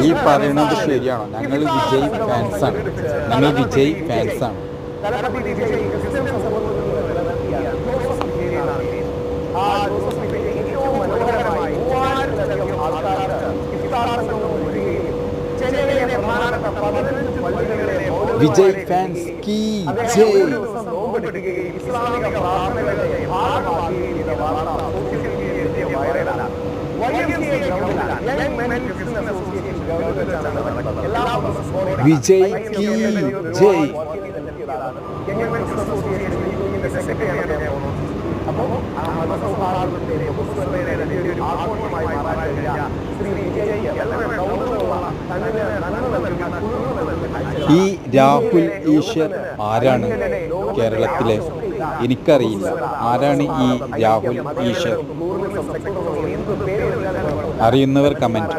ഈ പറയുന്നത് ശരിയാണോ? ഞങ്ങൾ വിജയ് ഫാൻസാണ് ഞങ്ങൾ വിജയ് ഫാൻസാണ് വിജയ് ഫാൻസ് കീ ജയ്. ഇസ്ലാമിക പ്രാർത്ഥനകളുടെ ഭാഗമാക്കുകയും ചെയ്ത വാർത്ത സോഷ്യൽ അപ്പോൾ വിജയ്ക്ക് കാഴ്ച ഈ രാഹുൽ ഈശ്വർ ആരാണ് കേരളത്തിലെ? എനിക്കറിയില്ല. ആരാണ് ഈ രാഹുൽ ഈശ്വർ? അറിയുന്നവർ കമന്റ്.